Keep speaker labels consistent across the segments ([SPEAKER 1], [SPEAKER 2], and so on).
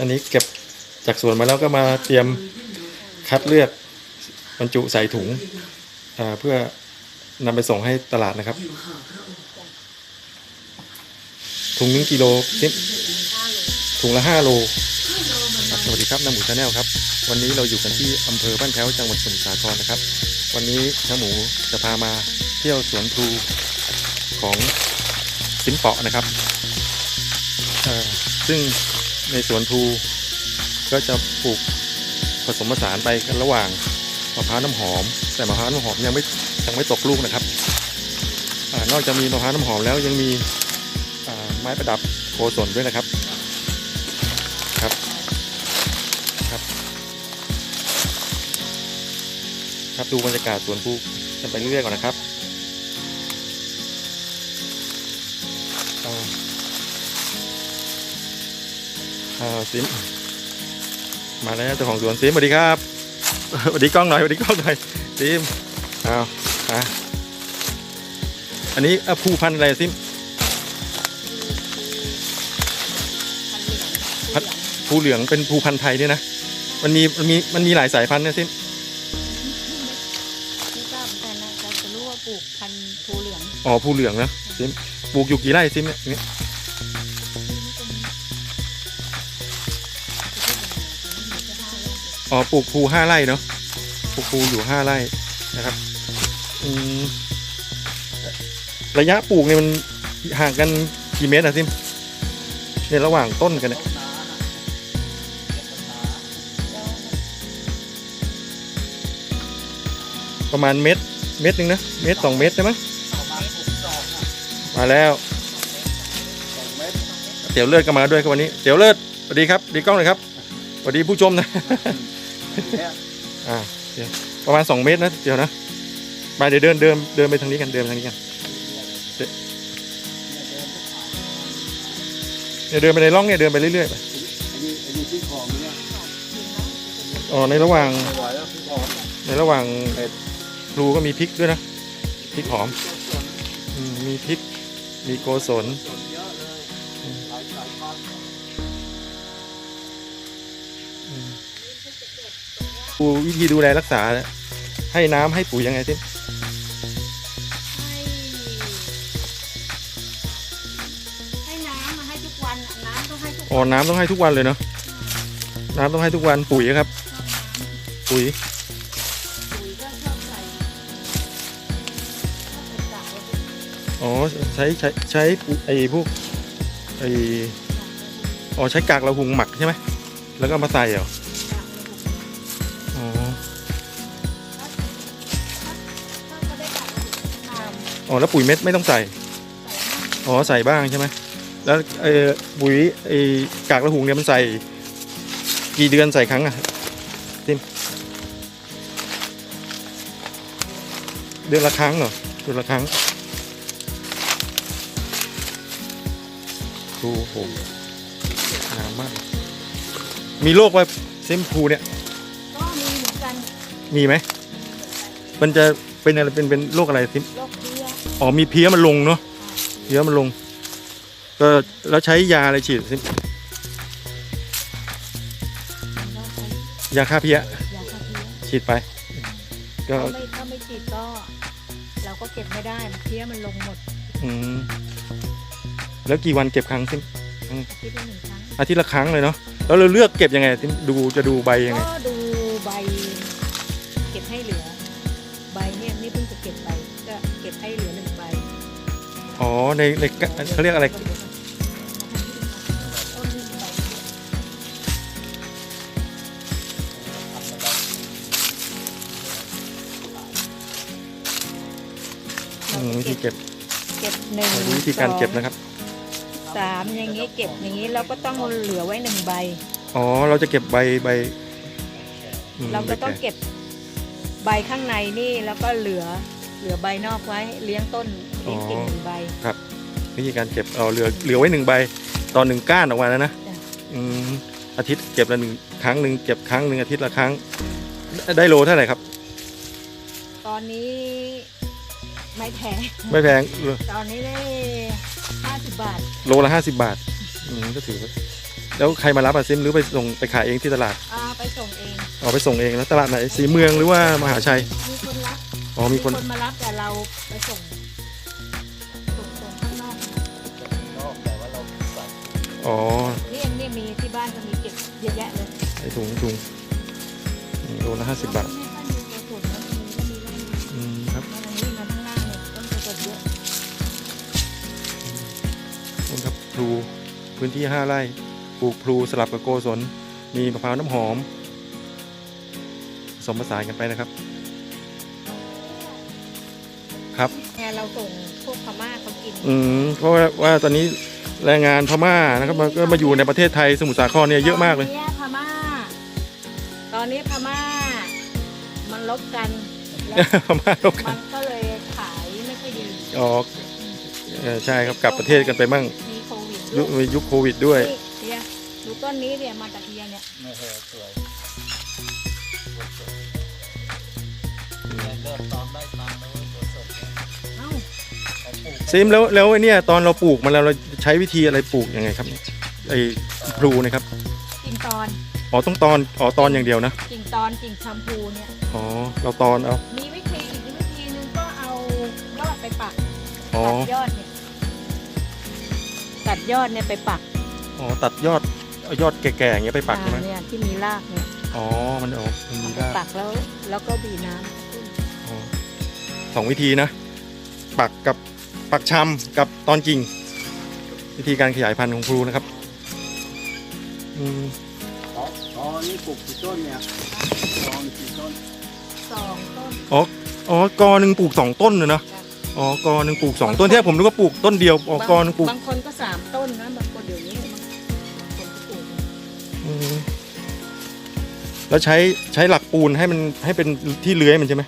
[SPEAKER 1] อันนี้เก็บจากสวนมาแล้วก็มาเตรียมคัดเลือกบรรจุใส่ถุงเพื่อนำไปส่งให้ตลาดนะครับ ถุงหนึงกิโลสิบถุงละห้าโลสวัสดีครับน้ำหมูชาแนลครับ วันนี้เราอยู่กันที่อำเภอบ้านแพ้วจังหวัดสมุทรสาครนะครับ วันนี้น้ำหมูจะพามาเที่ยวสวนพลูของสินเปาะนะครับซึ่ง ในสวนพลูก็จะปลูกผสมผสานไปกันระหว่างมะพร้าวน้ำหอม แต่มะพร้าวน้ำหอมยังไม่ยังไม่ตกลูกนะครับอนอกจากมีมะพร้าวน้ำหอมแล้วยังมีไม้ประดับโกศลด้วยนะครับครับครับครับดูบรรยากาศสวนพลูกันไปเรื่อยๆก่อนนะครับ อ่าซิม มาแล้วเจ้าของสวนซิมสวัสดีครับสวัสดีกล้องหน่อยสวัสดีกล้องหน่อยซิมเอาอะอันนี้อะภูพันธุ์อะไรซิม
[SPEAKER 2] พันเหลือง
[SPEAKER 1] ภูเหลืองเป็นภูพันธุ์ไทยเนี่ยนะ มันมีมันมีมันมีหลายสายพันธุ์นะซิม
[SPEAKER 2] ที่ทราบแต่นะเราจะรู้ว่าปลูกพันธุ์ภูเหลือง
[SPEAKER 1] อ๋อภูเหลืองนะซิมปลูกอยู่กี่ไร่ซิมเนี่ย อ๋อปลูกภูห้าไร่เนาะปลูกภูอยู่ห้าไร่นะครับอืมระยะปลูกเนี่ยมันห่างกันกี่เมตรอะซิมเนี่ยระหว่างต้นกันเนี่ยประมาณเมตรเมตรหนึ่งนะเมตรสองเมตรใช่ไหมมาแล้วเตี๋ยวเลือดก็มาด้วยครับวันนี้เตี๋ยวเลือดสวัสดีครับดีกล้องเลยครับสวัสดีผู้ชมนะ อ่าประมาณ2เมตรนะเดี๋ยวนะไปเดี๋ยวเดินเดินเดินไปทางนี้กันเดินทางนี้กันเดี๋ยวเดินไปในร่องเนี่ยเดินไปเรื่อยๆไป
[SPEAKER 3] อ๋อ
[SPEAKER 1] ในระหว่างในระหว่างพลูก็มีพริกด้วยนะพริกหอมมีพริกมีโกศล ดูวิธีดูแลรักษาเนี่ยให้น้ำให้ปุ๋ยยังไงที่
[SPEAKER 2] ให้ให้น้ำมาให้ทุกวันอะน้ำต้องให้ทุก
[SPEAKER 1] อ๋อน้ำต้องให้ทุกวันเลยเนาะน้ำต้องให้ทุกวันปุ๋ยครับ ปุ๋ย
[SPEAKER 2] ปุ๋ยก็ชอบใส่ชอบใส่กากไว้ที่
[SPEAKER 1] อ๋อใช้ใช้ใช้ไอ้พวกไอ้อ๋อใช้กากระหุงหมักใช่ไหมแล้วก็เอามาใส่เหรอ อ๋อแล้วปุ๋ยเม็ดไม่ต้องใส่
[SPEAKER 2] ใส่มาก
[SPEAKER 1] อ๋อใส่บ้างใช่ไหมแล้วไอ้ปุ๋ยไอ้กากระหุงเนี่ยมันใส่ กี่เดือนใส่ครั้งอะทิมเดือนละครั้งเหรอเดือนละครั้งดูโหงามมาก มีโรคว่าเซมพูเนี่ย
[SPEAKER 2] ก็มีเหมือนกัน
[SPEAKER 1] มีไหมมันจะเป็นอะไรเป็นเป็นโรคอะไรทิม
[SPEAKER 2] โรคเพี้ย
[SPEAKER 1] อ๋อมีเพี้ยมันลงเนาะเพี้ยมันลงก็แล้วใช้ยาอะไรฉีดทิม
[SPEAKER 2] เราใช้
[SPEAKER 1] ยาฆ่าเพี้ย
[SPEAKER 2] ยาฆ่าเพี้ย
[SPEAKER 1] ฉีดไป ก็
[SPEAKER 2] ถ้าไม่ถ้าไม่ฉีดก็ เราก็เก็บไม่ได้เพี้ยมันลงหมด
[SPEAKER 1] อืมแล้วกี่วันเก็บครั้งทิม
[SPEAKER 2] อาทิตย์ละหนึ่งครั้ง
[SPEAKER 1] อาทิตย์ละครั้งเลยเนาะแล้วเราเลือกเก็บยังไงทิมดูจะดูใบยังไง
[SPEAKER 2] ก็ดู เก็บให้เหลือหนึ่งใบ
[SPEAKER 1] อ๋อในในกะเขาเรียกอะไร
[SPEAKER 2] ต้นที่ใบ
[SPEAKER 1] อืมวิธีเก็บ
[SPEAKER 2] เก็บหนึ่ง
[SPEAKER 1] วิธีการเก็บ
[SPEAKER 2] สอง
[SPEAKER 1] นะครับ
[SPEAKER 2] สามอย่างนี้เก็บอย่างนี้เราก็ต้องเหลือไว้หนึ่งใบ
[SPEAKER 1] อ๋อเราจะเก็บใบใบอืม
[SPEAKER 2] เราก็ต้อง
[SPEAKER 1] ใบแเก็
[SPEAKER 2] บใบข้างในนี่แล้วก็เหลือ เหลือใบนอกไว้เลี้ยงต้นเลี้ยงกิ่งหนึ่งใบ
[SPEAKER 1] วิธีการเก็บเอาเหลือเหลือไว้หนึ่งใบตอนหนึ่งก้านออกมาแล้วนะ
[SPEAKER 2] จ้ะ
[SPEAKER 1] อืมอาทิตย์เก็บละหนึ่งครั้งหนึ่งเก็บครั้งหนึ่งอาทิตย์ละครั้ง ได้โลเท่าไหร่ครับ
[SPEAKER 2] ตอนนี้ไม่แพง
[SPEAKER 1] ไม่แพง
[SPEAKER 2] ตอนนี้ได้ห้าสิบบาท
[SPEAKER 1] โลละห้าสิบบาทอืมก็ถือว่าแล้วใครมารับอะซิมหรือไปส่งไปขายเองที่ตลาด
[SPEAKER 2] อ่าไปส่งเอง
[SPEAKER 1] อ๋อไปส่งเองแล้วตลาดไหนสีเมืองหรือว่ามหาชัย
[SPEAKER 2] มีคนรับ
[SPEAKER 1] อ๋อมีคน
[SPEAKER 2] มารับแต่เราไปส่งส่งส่งข้างนอก
[SPEAKER 3] นอกแต่ว่าเราใส่
[SPEAKER 1] อ๋อ
[SPEAKER 2] นี่เองนี่มีที่บ้านก็มีเก็บเยอะแยะเลย
[SPEAKER 1] ไอถุงถุงอืมโลละห้าสิบบาท
[SPEAKER 2] ไม่ค่อยมีตัวส่วนนะมีก็มีก็มี
[SPEAKER 1] อืมครับ
[SPEAKER 2] มาทางนี้มาข้างล่างเนี่ยต้นกระสดเยอะ
[SPEAKER 1] นี่ครับพลูพื้นที่ห้าไร่ปลูกพลูสลับกับโกศลมีมะพร้าวน้ำหอมผสมผสานกันไปนะครับ ครับ
[SPEAKER 2] แค่เราส่งพวกพม่าเขากิน
[SPEAKER 1] อืมเพราะว่าว่าตอนนี้แรงงานพม่านะครับมันก็มาอยู่ในประเทศไทยสมุทรสาครเนี่ยเยอะมากเลย
[SPEAKER 2] ตอนนี้พม่า ตอนนี้พม่า มันลบกันแล้ว
[SPEAKER 1] พม่าลบกั
[SPEAKER 2] มัน นก็เลยขายไม่ค่อยดี
[SPEAKER 1] อ๋อเออใช่ครับกลับประเทศกันไปมั่ง
[SPEAKER 2] มีโควิด
[SPEAKER 1] ยุคยุคโควิดด้วย
[SPEAKER 2] นี่เฮียดูต้นนี้เนี่ยมาจากเฮียเนี่ย
[SPEAKER 3] ไม่เหสวยเนี่ยเริ่มตอนได้ตังค์แล้
[SPEAKER 1] ซิมแล้วแล้วไอ้เนี่ยตอนเราปลูกมันแล้วเราใช้วิธีอะไรปลูกยังไงครับไอ้พลูนะครับ
[SPEAKER 2] กิ่งตอน
[SPEAKER 1] อ๋อต้องตอนอ๋อตอนอย่างเดียวนะ
[SPEAKER 2] กิ่งตอนกิ่งชมพูเนี่ย
[SPEAKER 1] อ๋อเราตอนเอา
[SPEAKER 2] มีวิธีอีกวิธีหนึงก็เอายอดไปปัก
[SPEAKER 1] อ๋อ
[SPEAKER 2] ตัดยอดเนี่ยตัดยอดเนี่ยไปปัก
[SPEAKER 1] อ๋อตัดยอดเอายอดแก่ๆอย่างเงี้ยไปปักใช่ไหม
[SPEAKER 2] อ่าเนี่ยที่มีรากเนี่ย
[SPEAKER 1] อ๋อมันออกมันมี
[SPEAKER 2] เอาไป
[SPEAKER 1] ราก
[SPEAKER 2] ปักแล้วแล้วก็บีน้ำขึ้น
[SPEAKER 1] อ๋อสองวิธีนะ ปักกับ ปักชำกับตอนกิ่ง วิธีการขยายพันธุ์ของพลูนะครับอืม
[SPEAKER 3] อ๋ออ๋อนี่ปลูกกี่ต้นเนี่ยตอนกี่ต้น
[SPEAKER 2] สองต้น
[SPEAKER 1] อ๋อกอหนึ่งปลูกสองต้นเลยเนอะอ๋อกอหนึ่งปลูกสองต้นที่แรกผมนึกว่าปลูกต้นเดียวอ๋อกอหนึ่งปลูก
[SPEAKER 2] บางคนก็สามต้นนะบางคนเดี๋ยวนี้บางคนก็ปลูก
[SPEAKER 1] อืมแล้วใช้ใช้หลักปูนให้มันให้เป็นที่เลื้อยมันใช่ไหม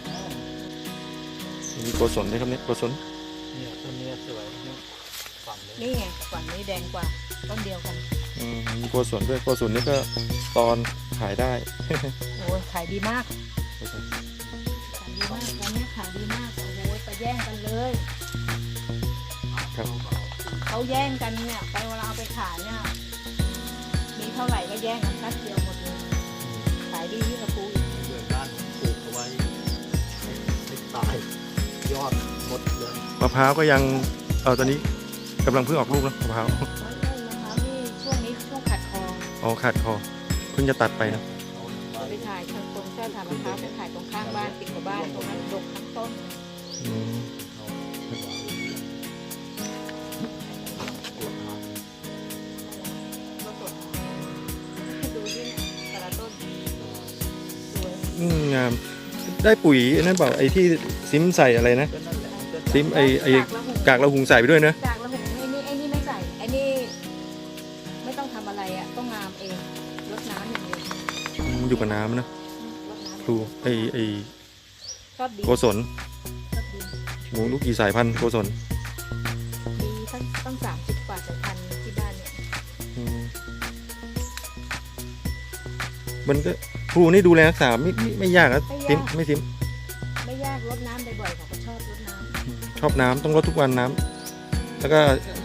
[SPEAKER 1] มีโกศลด้วยครับเนี่ยโกศล
[SPEAKER 3] นี้นี่
[SPEAKER 2] ไงฝั่งนี้แดงกว่าต้นเดียวกัน
[SPEAKER 1] อืมมีโกศลด้วยโกศลนี่ก็ตอนขายได้
[SPEAKER 2] โอ้ยขายดีมากขายดีมากตอนนี้ขายดีมากโอ้โหไปแย่งกันเลย
[SPEAKER 1] ครับ
[SPEAKER 2] เขาแย่งกันเนี่ยไปเวลาเอาไปขายเนี่ยมีเท่าไหร่ก็แย่งกันแป๊บเดียวหมดเลยขายดีที่กระปูอีก
[SPEAKER 3] เดือนบ้านผมปลูกเอาไว้ให้ให้ตายยอดหมดเลย
[SPEAKER 1] มะพร้าวก็ยังเออตอนนี้ กำลังเพิ่งออกลูกแล้วมะพร้าว
[SPEAKER 2] แล้วเรื่องนะคะนี่ช่วงนี้ช่วงขัดคอ
[SPEAKER 1] อ๋อขาดคอเพิ่งจะตัดไปนะ
[SPEAKER 3] เอาไว้
[SPEAKER 2] ไปถ่ายทางตรงเส้นทางมะพร้าวไปถ่ายตรงข้างบ้านติดกับบ้านตรงนั้นดกทั้งต้น
[SPEAKER 1] อืม
[SPEAKER 3] เอาไว้ปวดหาง
[SPEAKER 2] ก็สดดูที่แต่ละต้นสวย
[SPEAKER 1] อืมงามได้ปุ๋ยไอ้นั่นเปล่าไอ้ที่ซิมใส่อะไรนะ
[SPEAKER 3] ก็นั่นแหละมันก็
[SPEAKER 1] ซิมไอ้ไอ้
[SPEAKER 2] จากละหุง
[SPEAKER 1] กากเราหุงใส่ไปด้วยนะ
[SPEAKER 2] จากละ ไอ้ไอ้ชอบดี
[SPEAKER 1] โกศล
[SPEAKER 2] ชอบดี
[SPEAKER 1] หมูลูกกี่สายพันธุ์โกศล
[SPEAKER 2] มีตั้งตั้งสามสิบกว่าสายพันธุ์ที่บ้านเนี่ย
[SPEAKER 1] อืมมันก็ครูนี่ดูแลรักษาไม่ไม่ไม่ยากนะซิมไม่ซิม
[SPEAKER 2] ไม่ยากรดน้ำบ่อยๆเขาก็ชอบรดน้ำ
[SPEAKER 1] ชอบน้ำต้องรดทุกวันน้ำแล้วก็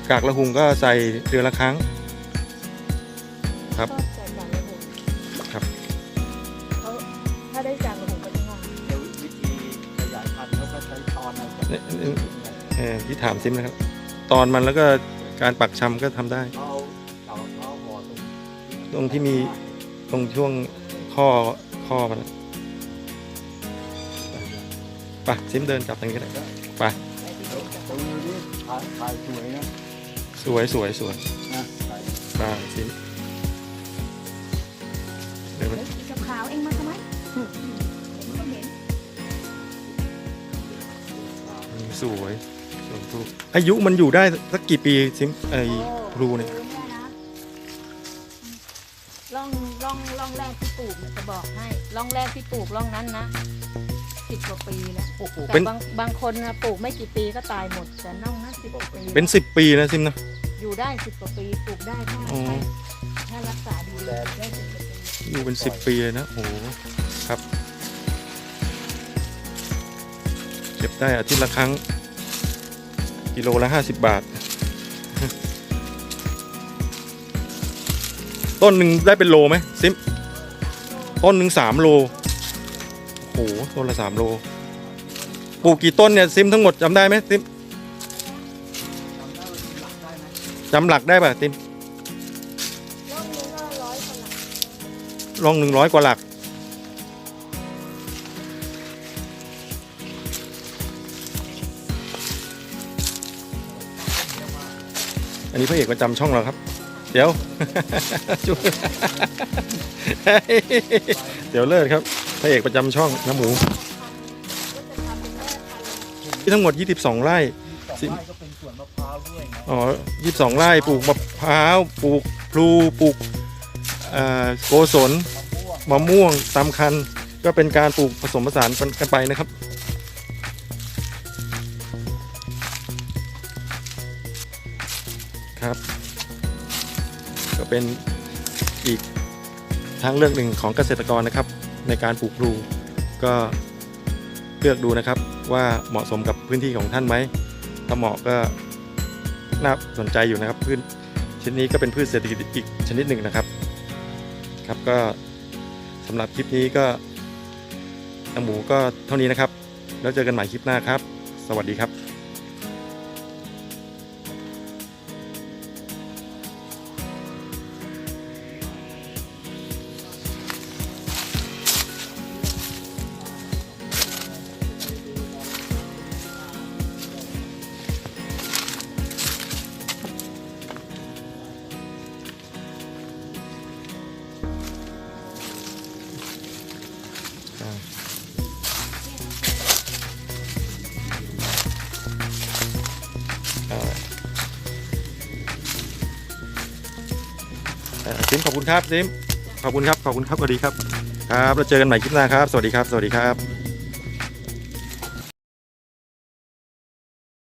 [SPEAKER 1] กากละหุงก็ใส่เดือนละครั้งครับ
[SPEAKER 2] ชอบ
[SPEAKER 1] ที่ถามซิมนะครับ ตอนมันแล้วก็การปักชำก็ทำได้
[SPEAKER 3] เอาเอาเอาห่อตรง
[SPEAKER 1] ตรงที่มีตรงช่วงข้อข้อมันไปซิมเดินกลับทางนี้ก็ได้ไป
[SPEAKER 2] ใส่ดีๆกับ
[SPEAKER 3] ตรงนี้ถ่ายถ่ายสวยนะ
[SPEAKER 1] สวยสวยสวย
[SPEAKER 3] นะถ่าย
[SPEAKER 1] ไปซิมเดี๋ยวมัน
[SPEAKER 2] เฮ้ยสีขาวๆเองมาทำไม
[SPEAKER 1] สวยสวยพลูอายุมันอยู่ได้สักกี่ปีซิมไอ้พลูเนี่ย
[SPEAKER 2] นะร่องร่องร่องแรกที่ปลูกเนี่ยจะบอกให้ร่องแรกที่ปลูกร่องนั้นนะสิบกว่าปีแล้ว
[SPEAKER 3] โอ้โห
[SPEAKER 2] แต่บางบางคนนะปลูกไม่กี่ปีก็ตายหมดแต่น่องนะสิบกว่าปี
[SPEAKER 1] เป็นสิบปีนะซิมนะ
[SPEAKER 2] อยู่ได้สิบกว่าปีปลูกได้ถ้า
[SPEAKER 1] อ๋อ
[SPEAKER 2] ถ้ารักษาดูแลได้สิบกว่าปี
[SPEAKER 1] อยู่เป็นสิบปีเลยนะโอ้โห เก็บได้อาทิตย์ละครั้ง กิโลละห้าสิบบาท ต้นหนึ่งได้เป็นโลไหมซิมต้นหนึ่งสามโลโอ้โหต้นละสามโลปลูกกี่ต้นเนี่ยซิมทั้งหมดจำได้ไหมซิมจำหลักได้ป่ะซิม
[SPEAKER 2] ร่องนี้ก็ร้อยกว่าหลัก
[SPEAKER 1] ลองหนึ่งร้อยกว่าหลัก นนี้พระเอกประจำช่องเราครับ เดี๋ยวจุ๊บเดี๋ยวเลิศครับพระเอกประจำช่องน้ำหมู
[SPEAKER 2] ที่
[SPEAKER 1] ทั้งหมด 22 ไร่
[SPEAKER 3] สองไร่ก็เป็นสวนมะพร้าวด้วยไง
[SPEAKER 1] อ๋อ22 ไร่ปลูกมะพร้าวปลูกพลูปลูกโกศล
[SPEAKER 3] มะม่วง
[SPEAKER 1] ตามคัน ก็เป็นการปลูกผสมผสานกันไปนะครับ เป็นอีกทางเลือกหนึ่งของเกษตรกรนะครับ ในการปลูกพลูก็เลือกดูนะครับว่าเหมาะสมกับพื้นที่ของท่านไหมถ้าเหมาะก็น่าสนใจอยู่นะครับพืชชนิดนี้ก็เป็นพืชเศรษฐกิจอีกชนิดหนึ่งนะครับ ครับก็สำหรับคลิปนี้ก็น้ำหมูก็เท่านี้นะครับ แล้วเจอกันใหม่คลิปหน้าครับ สวัสดีครับ ซิมขอบคุณครับซิมขอบคุณครับขอบคุณครับสวัสดีครับครับเราเจอกันใหม่คลิปหน้าครับ สวัสดีครับ สวัสดีครับ